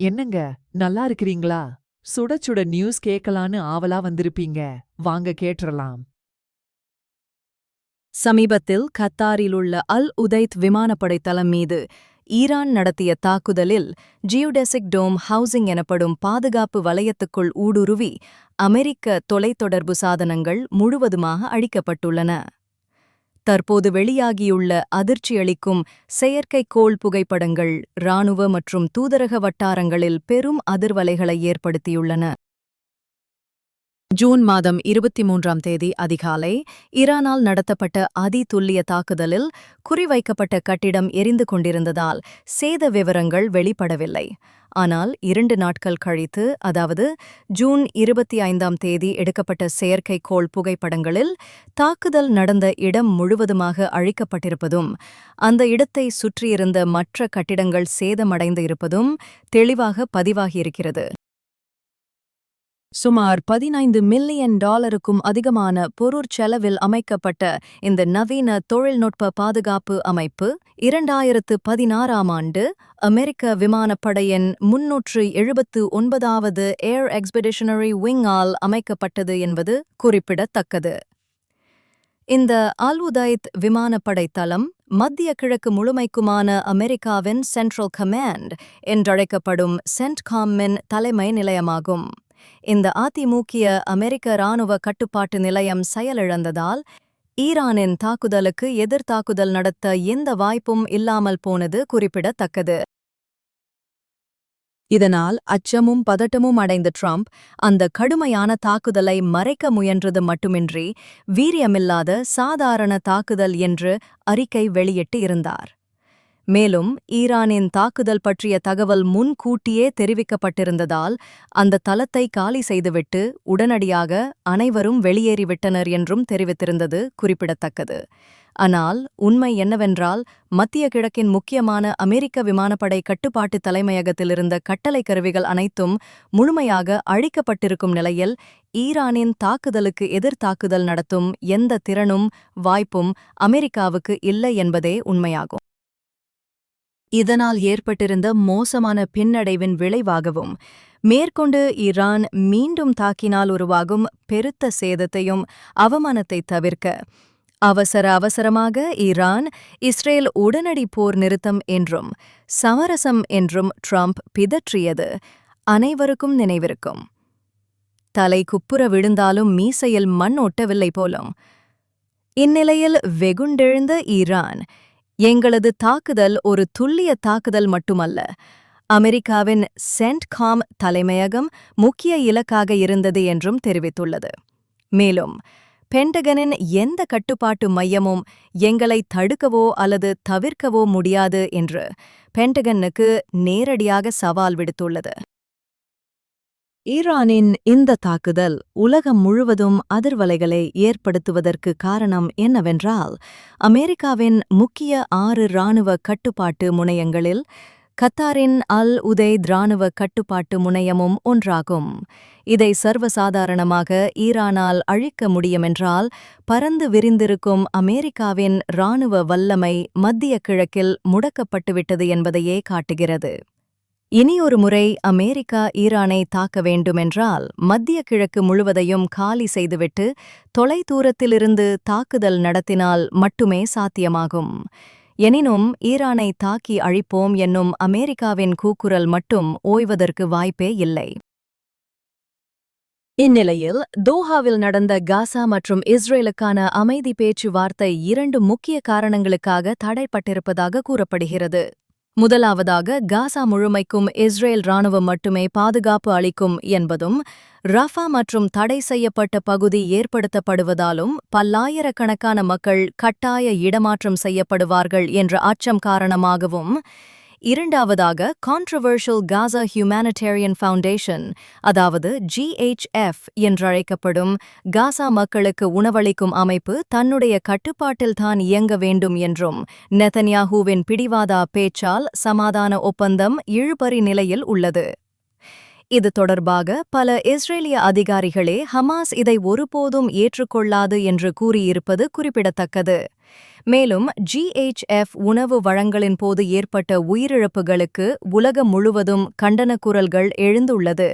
என்னங்க நல்லா இருக்கிறீங்களா? சுட சுட நியூஸ் கேட்கலான்னு ஆவலா வந்திருப்பீங்க. வாங்க கேட்டுறலாம். சமீபத்தில் கத்தாரிலுள்ள அல் உதைத் விமானப்படை தளம் மீது ஈரான் நடத்திய தாக்குதலில் ஜியோடெசிக் டோம் ஹவுசிங் எனப்படும் பாதுகாப்பு வலயத்துக்குள் ஊடுருவி அமெரிக்க தொலைத்தொடர்பு சாதனங்கள் முழுவதுமாக அழிக்கப்பட்டுள்ளன. தற்போது வெளியாகியுள்ள அதிர்ச்சியளிக்கும் செயற்கைக்கோள் புகைப்படங்கள் இராணுவ மற்றும் தூதரக வட்டாரங்களில் பெரும் அதிர்வலைகளை ஏற்படுத்தியுள்ளன. ஜூன் மாதம் இருபத்தி மூன்றாம் தேதி அதிகாலை ஈரானால் நடத்தப்பட்ட அதிதுல்லிய தாக்குதலில் குறிவைக்கப்பட்ட கட்டிடம் எரிந்து கொண்டிருந்ததால் சேத விவரங்கள் வெளிப்படவில்லை. ஆனால் இரண்டு நாட்கள் கழித்து அதாவது ஜூன் இருபத்தி ஐந்தாம் தேதி எடுக்கப்பட்ட செயற்கைக்கோள் புகைப்படங்களில் தாக்குதல் நடந்த இடம் முழுவதுமாக அழிக்கப்பட்டிருப்பதும் அந்த இடத்தை சுற்றியிருந்த மற்ற கட்டிடங்கள் சேதமடைந்து இருப்பதும் தெளிவாக பதிவாகியிருக்கிறது. சுமார் பதினைந்து மில்லியன் டாலருக்கும் அதிகமான பொருட்செலவில் அமைக்கப்பட்ட இந்த நவீன தொழில்நுட்ப பாதுகாப்பு அமைப்பு இரண்டாயிரத்து பதினாறாம் ஆண்டு அமெரிக்க விமானப்படையின் முன்னூற்று எழுபத்து ஒன்பதாவது ஏர் எக்ஸ்பெடிஷனரி விங்கால் அமைக்கப்பட்டது என்பது குறிப்பிடத்தக்கது. இந்த அல்வுதைத் விமானப்படை தளம் மத்திய கிழக்கு முழுமைக்குமான அமெரிக்காவின் சென்ட்ரல் கமாண்ட் என்றழைக்கப்படும் சென்ட்காமின் தலைமை நிலையமாகும். இந்த அதிமுக்கிய அமெரிக்க இராணுவ கட்டுப்பாட்டு நிலையம் செயலிழந்ததால் ஈரானின் தாக்குதலுக்கு எதிர்த்தாக்குதல் நடத்த எந்த வாய்ப்பும் இல்லாமல் போனது குறிப்பிடத்தக்கது. இதனால் அச்சமும் பதட்டமும் அடைந்த ட்ரம்ப் அந்த கடுமையான தாக்குதலை மறைக்க முயன்றது மட்டுமின்றி வீரியமில்லாத சாதாரண தாக்குதல் என்று அறிக்கை வெளியிட்டு இருந்தார். மேலும் ஈரானின் தாக்குதல் பற்றிய தகவல் முன்கூட்டியே தெரிவிக்கப்பட்டிருந்ததால் அந்த தளத்தை காலி செய்துவிட்டு உடனடியாக அனைவரும் வெளியேறிவிட்டனர் என்றும் தெரிவித்திருந்தது குறிப்பிடத்தக்கது. ஆனால் உண்மை என்னவென்றால் மத்திய கிழக்கின் முக்கியமான அமெரிக்க விமானப்படை கட்டுப்பாட்டு தலைமையகத்திலிருந்த கட்டளை கருவிகள் அனைத்தும் முழுமையாக அழிக்கப்பட்டிருக்கும் நிலையில் ஈரானின் தாக்குதலுக்கு எதிர்த்தாக்குதல் நடத்தும் எந்த திறனும் வாய்ப்பும் அமெரிக்காவுக்கு இல்லை என்பதே உண்மையாகும். இதனால் ஏற்பட்டிருந்த மோசமான பின்னடைவின் விளைவாகவும் மேற்கொண்டு ஈரான் மீண்டும் தாக்கினால் உருவாகும் பெருத்த சேதத்தையும் அவமானத்தை தவிர்க்க அவசர அவசரமாக ஈரான் இஸ்ரேல் உடனடி போர் நிறுத்தம் என்றும் சமரசம் என்றும் ட்ரம்ப் பிதற்றியது அனைவருக்கும் நினைவிருக்கும். தலை குப்புற விழுந்தாலும் மீசையில் மண் ஒட்டவில்லை போலும். இந்நிலையில் வெகுண்டெழுந்த ஈரான் எங்களது தாக்குதல் ஒரு துல்லிய தாக்குதல் மட்டுமல்ல. அமெரிக்காவின் சென்ட்காம் தலைமையகம் முக்கிய இலக்காக இருந்தது என்றும் தெரிவித்துள்ளது. மேலும் பென்டகனின் எந்த கட்டுப்பாட்டு மையமும் எங்களை தடுக்கவோ அல்லது தவிர்க்கவோ முடியாது என்று பென்டகனுக்கு நேரடியாக சவால் விடுத்துள்ளது. ஈரானின் இந்த தாக்குதல் உலகம் முழுவதும் அதிர்வலைகளை ஏற்படுத்துவதற்கு காரணம் என்னவென்றால் அமெரிக்காவின் முக்கிய ஆறு இராணுவ கட்டுப்பாட்டு முனையங்களில் கத்தாரின் அல் உதைத் இராணுவ கட்டுப்பாட்டு முனையமும் ஒன்றாகும். இதை சர்வசாதாரணமாக ஈரானால் அழிக்க முடியுமென்றால் பரந்து விரிந்திருக்கும் அமெரிக்காவின் இராணுவ வல்லமை மத்திய கிழக்கில் முடக்கப்பட்டுவிட்டது என்பதையே காட்டுகிறது. இனியொரு முறை அமெரிக்கா ஈரானை தாக்க வேண்டுமென்றால் மத்திய கிழக்கு முழுவதையும் காலி செய்துவிட்டு தொலைதூரத்திலிருந்து தாக்குதல் நடத்தினால் மட்டுமே சாத்தியமாகும். எனினும் ஈரானை தாக்கி அழிப்போம் என்னும் அமெரிக்காவின் கூக்குரல் மட்டும் ஓய்வதற்கு வாய்ப்பே இல்லை. இந்நிலையில் தோஹாவில் நடந்த காசா மற்றும் இஸ்ரேலுக்கான அமைதி பேச்சுவார்த்தை இரண்டு முக்கிய காரணங்களுக்காக தடைப்பட்டிருப்பதாக கூறப்படுகிறது. முதலாவதாக காசா முழுமைக்கும் இஸ்ரேல் ராணுவம் மட்டுமே பாதுகாப்பு அளிக்கும் என்பதும் ரஃபா மற்றும் தடை செய்யப்பட்ட பகுதி ஏற்படுத்தப்படுவதாலும் பல்லாயிரக்கணக்கான மக்கள் கட்டாய இடமாற்றம் செய்யப்படுவார்கள் என்ற அச்சம் காரணமாகவும் இரண்டாவதாக கான்ட்ரவர்ஷியல் காசா ஹியூமானிட்டேரியன் ஃபவுண்டேஷன் அதாவது ஜிஎச்எஃப் என்றழைக்கப்படும் காசா மக்களுக்கு உணவளிக்கும் அமைப்பு தன்னுடைய கட்டுப்பாட்டில்தான் இயங்க வேண்டும் என்றும் நெதன்யாஹூவின் பிடிவாதா பேச்சால் சமாதான ஒப்பந்தம் இழுபறி நிலையில் உள்ளது. இது தொடர்பாக பல இஸ்ரேலிய அதிகாரிகளே ஹமாஸ் இதை ஒருபோதும் ஏற்றுக்கொள்ளாது என்று கூறியிருப்பது குறிப்பிடத்தக்கது. மேலும் ஜிஎச்எஃப் உணவு வழங்கலின் போது ஏற்பட்ட உயிரிழப்புகளுக்கு உலகம் முழுவதும் கண்டன குரல்கள் எழுந்துள்ளது.